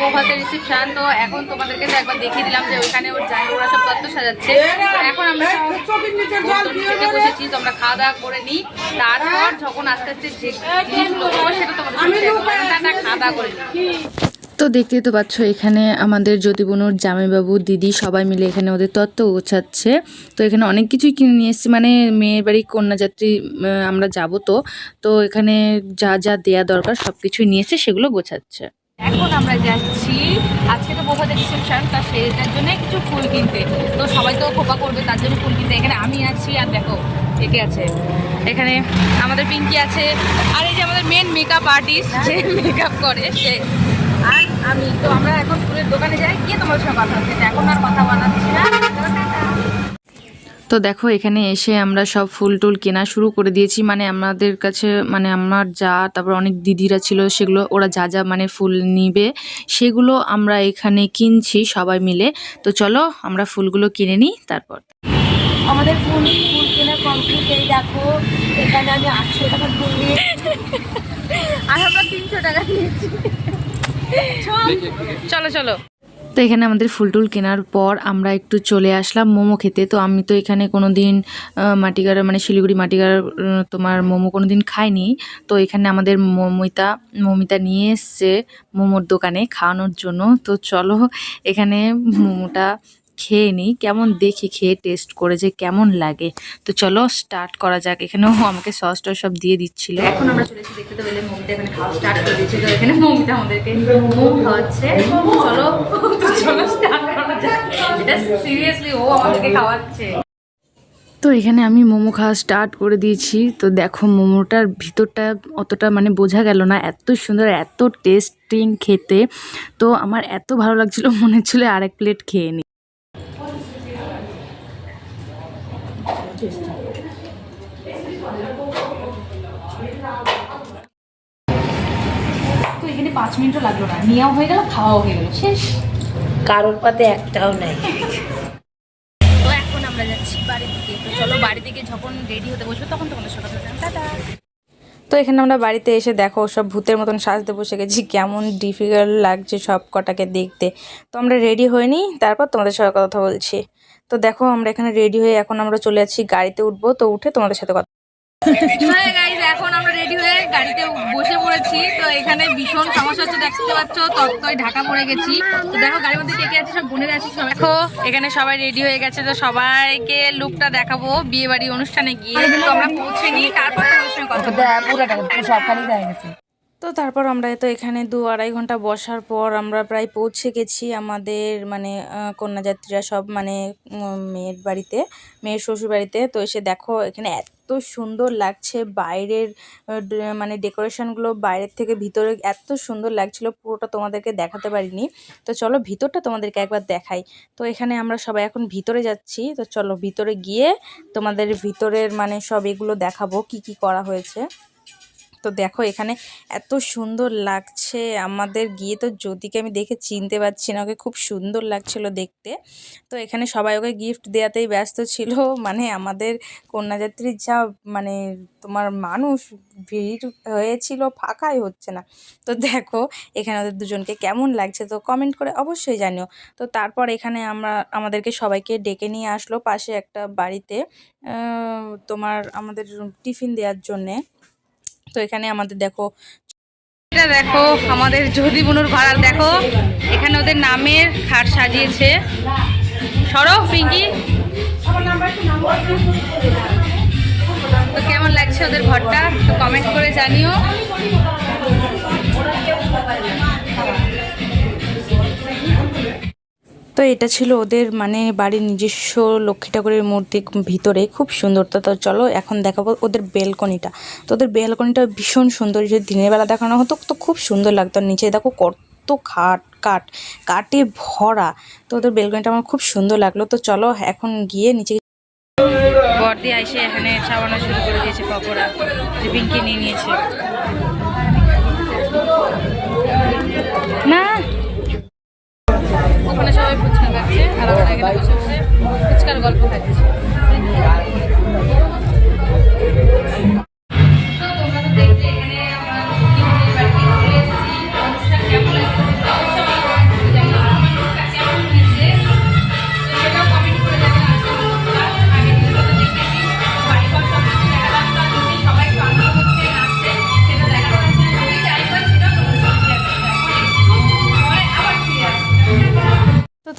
বৌভাতের reception তো এখন তোমাদেরকে তো একবার দেখিয়ে দিলাম যে ওইখানে ওর যাই ওরা সব তত্ত্ব সাজাচ্ছে। এখন আমরা বসেছি তো আমরা খাওয়া দাওয়া করে নিই তারপর যখন আস্তে আস্তে যে জিনিসগুলো সেটা তোমাদের খাওয়া দাওয়া করে নিই তো দেখতেই তো পাচ্ছ এখানে আমাদের জ্যোতিবনুর জামাইবাবু দিদি সবাই মিলে এখানে ওদের তত্ত্ব গোছাচ্ছে। তো এখানে অনেক কিছুই কিনে নিয়ে এসেছি মানে মেয়ের বাড়ি কন্যাযাত্রী আমরা যাব তো। তো এখানে যা যা দেয়া দরকার সব কিছুই নিয়ে এসে সেগুলো গোছাচ্ছে। এখন আমরা যাচ্ছি। আজকে তো বৌভাতের রিসেপশন তা সেটার জন্য কিছু ফুল কিনতে। তো সবাই তো খোপা করবে, তার জন্য ফুল কিনতে। এখানে আমি আছি, আর দেখো একে আছে? এখানে আমাদের পিঙ্কি আছে, আর এই যে আমাদের মেন মেকআপ আর্টিস্ট যে মেকআপ করে, সে। আর আমি, তো আমরা এখন ফুলের দোকানে যাই, গিয়ে তোমাদের সঙ্গে কথা হচ্ছে এখন আর কথা বানাচ্ছি না। তো দেখো এখানে এসে আমরা সব ফুল টুল কেনা শুরু করে দিয়েছি। মানে আমাদের কাছে মানে আমার যা তারপর অনেক দিদিরা ছিল সেগুলো ওরা যা যা মানে ফুল নিবে সেগুলো আমরা এখানে কিনছি সবাই মিলে। তো চলো আমরা ফুলগুলো কিনে নিই তারপর। আমাদের ফুল ফুল কেনা কমপ্লিট এই দেখো এখানে আমি আটশো টাকা ফুল নিয়েছি। আর আমরা তিনশো টাকা নিয়েছি। চলো চলো। তো এখানে আমাদের ফুলটুল কেনার পর আমরা একটু চলে আসলাম মোমো খেতে। তো আমি তো এখানে কোনো দিন মাটিগাড়া মানে শিলিগুড়ি মাটিগাড়া তোমার মোমো কোনো দিন খাইনি। তো এখানে আমাদের মমিতা মমিতা নিয়ে এসছে মোমোর দোকানে খাওয়ানোর জন্য। তো চলো এখানে মোমোটা খেয়ে নিই। কেমন দেখি, খেয়ে টেস্ট করে যে কেমন লাগে। তো চলো স্টার্ট করা যাক। এখানেও আমাকে সস টস সব দিয়ে দিচ্ছিল। এখন আমরা চলেছি দেখতে তো পেলে মমিতা এখানে খাওয়া স্টার্ট করে দিয়েছে। তো এখানে মমিতা আমাদেরকে মোমো খাওয়াচ্ছে। চলো চলো স্টার্ট করা যাক। এটা সিরিয়াসলি ও আমাদেরকে খাওয়াচ্ছে। তো এখানে আমি মোমো খাওয়া স্টার্ট করে দিয়েছি। তো দেখো, মোমোটার ভিতরটা অতটা মানে বোঝা গেল না। এত সুন্দর, এত টেস্টিং খেতে। তো আমার এত ভালো লাগছিল, মনে হচ্ছিল আরেক প্লেট খেয়ে নিই তো এখানে পাঁচ মিনিটও লাগল না। নেওয়া হয়ে গেল খাওয়াও হয়ে গেল। শেষ। কারোর পাতে একটাও নাই। তো এখন আমরা যাচ্ছি বাড়ির দিকে। তো চলো বাড়ি থেকে যখন রেডি হতে বসবো তখন তোমাদের সাথে কথা টাটা। তো এখানে আমরা বাড়িতে এসে দেখো, সব ভূতের মতন সাজতে বসে গেছি। কেমন ডিফিকাল্ট লাগছে সব কটাকে দেখতে। তো আমরা রেডি হইনি, তারপর তোমাদের সাথে কথা বলছি। তো দেখো, আমরা এখানে রেডি হয়ে এখন আমরা চলে যাচ্ছি, গাড়িতে উঠবো। তো উঠে তোমাদের সাথে কথা হ্যাঁ এখন গাড়িতে বসে পড়েছি তো এখানে ভীষণ সমস্যা হচ্ছে দেখতে পাচ্ছ তত্ত্বয় ঢাকা পড়ে গেছি। তো দেখো গাড়ির মধ্যে কে কে আছে সব বোনেরা আছে সবাই। দেখো এখানে সবাই রেডি হয়ে গেছে তো সবাইকে লুকটা দেখাবো বিয়ে বাড়ি অনুষ্ঠানে গিয়ে। তো আমরা পৌঁছে নিই তারপর কথা বলব। তো তারপর আমরা তো এখানে দু আড়াই ঘণ্টা বসার পর আমরা প্রায় পৌঁছে গেছি আমাদের মানে কন্যাযাত্রীরা সব মানে মেয়ের বাড়িতে মেয়ের শ্বশুর বাড়িতে তো এসে দেখো এখানে এত সুন্দর লাগছে বাইরের মানে ডেকোরেশনগুলো বাইরের থেকে ভিতরে এত সুন্দর লাগছিল, পুরোটা তোমাদেরকে দেখাতে পারিনি। তো চলো ভিতরটা তোমাদেরকে একবার দেখাই। তো এখানে আমরা সবাই এখন ভিতরে যাচ্ছি, তো চলো ভিতরে গিয়ে তোমাদের ভিতরের মানে সব এগুলো দেখাবো, কি কি করা হয়েছে। তো দেখো এখানে এত সুন্দর লাগছে। আমাদের গিয়ে তো জ্যোতিকে আমি দেখে চিনতে পারছি না, ওকে খুব সুন্দর লাগছিল দেখতে। তো এখানে সবাই ওকে গিফট দেওয়াতেই ব্যস্ত ছিল। মানে আমাদের কন্যাযাত্রীর যা মানে তোমার মানুষ, ভিড় হয়েছিল, ফাঁকাই হচ্ছে না। তো দেখো এখানে ওদের দুজনকে কেমন লাগছে, তো কমেন্ট করে অবশ্যই জানিও। তো তারপর এখানে আমরা, আমাদেরকে সবাইকে ডেকে নিয়ে আসলো পাশে একটা বাড়িতে তোমার আমাদের টিফিন দেওয়ার জন্যে। তো এখানে আমাদের দেখো, এটা দেখো আমাদের যদি বুনুর ঘর দেখো। এখানে ওদের নামের খাট সাজিয়েছে। সরো, পিঙ্কি। তো কেমন লাগছে ওদের ঘরটা? তো কমেন্ট করে জানিও। তো এটা ছিল ওদের মানে বাড়ির নিজস্ব লক্ষ্মী ঠাকুরের মূর্তি ভিতরে, খুব সুন্দর। তো চলো এখন দেখাবো ওদের বেলকনিটা। তো ওদের বেলকনিটা ভীষণ সুন্দর যদি দিনের বেলা দেখানো হতো, তো খুব সুন্দর লাগতো। নিচে দেখো কত খাট, কাঠ, কাঠে ভরা। তো ওদের বেলকনিটা আমার খুব সুন্দর লাগল। তো চলো এখন গিয়ে নিচে বর্দি আইসে এখানে চাবানো শুরু করে দিয়েছে পকোড়া পিঙ্কি নিয়ে নিয়েছে। ওখানে সবাই ফুচকা খাচ্ছে আর আমরা এখানে বসে বসে ফুচকার গল্প খাচ্ছি।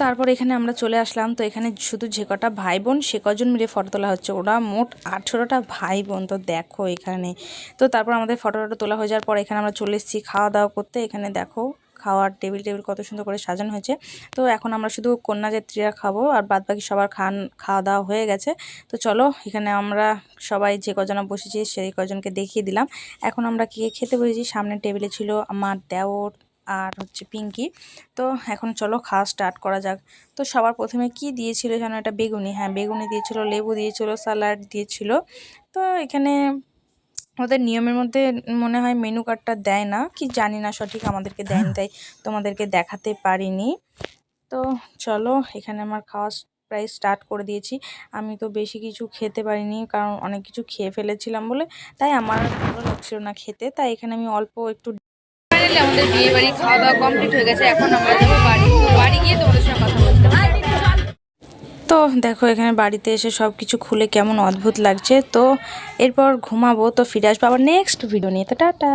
তারপর এখানে আমরা চলে আসলাম। তো এখানে শুধু যে কটা ভাই বোন সে কজন মিলে ফটো তোলা হচ্ছে? ওরা মোট আঠেরোটা ভাই বোন তো দেখো এখানে। তো তারপর আমাদের ফটো টটো তোলা হয়ে যাওয়ার পর এখানে আমরা চলে এসেছি খাওয়া দাওয়া করতে। এখানে দেখো খাওয়ার টেবিল টেবিল কত সুন্দর করে সাজানো হয়েছে। তো এখন আমরা শুধু কন্যাযাত্রীরা খাব আর বাদ বাকি সবার খান খাওয়া দাওয়া হয়ে গেছে। তো চলো এখানে আমরা সবাই যে কজনা বসেছি, সেই কজনকে দেখিয়ে দিলাম। এখন আমরা কে খেতে বসেছি? সামনের টেবিলে ছিল আমার দেওর আর হচ্ছে পিঙ্কি। তো এখন চলো খাওয়া স্টার্ট করা যাক। তো সবার প্রথমে কি দিয়েছিল যেন একটা বেগুনি? হ্যাঁ বেগুনি দিয়েছিল, লেবু দিয়েছিল স্যালাড দিয়েছিল। তো এখানে ওদের নিয়মের মধ্যে মনে হয় মেনু কার্ডটা দেয় না। কি জানি না সঠিক আমাদেরকে দেয়নি, তাই তোমাদেরকে দেখাতে পারিনি। তো চলো এখানে আমার খাওয়া প্রায় স্টার্ট করে দিয়েছি। আমি তো বেশি কিছু খেতে পারিনি, কারণ অনেক কিছু খেয়ে ফেলেছিলাম বলে। তাই আমার ভালো লাগছিল না খেতে। তাই এখানে আমি অল্প একটু ফাইনালি আমাদের বিয়ে বাড়ি খাওয়া দাওয়া কমপ্লিট হয়ে গেছে। এখন আমরা যাব বাড়ি। বাড়ি গিয়ে তোমাদের সঙ্গে কথা বলতে তো দেখো, এখানে বাড়িতে এসে সব কিছু খুলে কেমন অদ্ভুত লাগছে। তো এরপর ঘুমাবো, তো ফিরে আসব আবার নেক্সট ভিডিও নিয়ে। তো টাটা।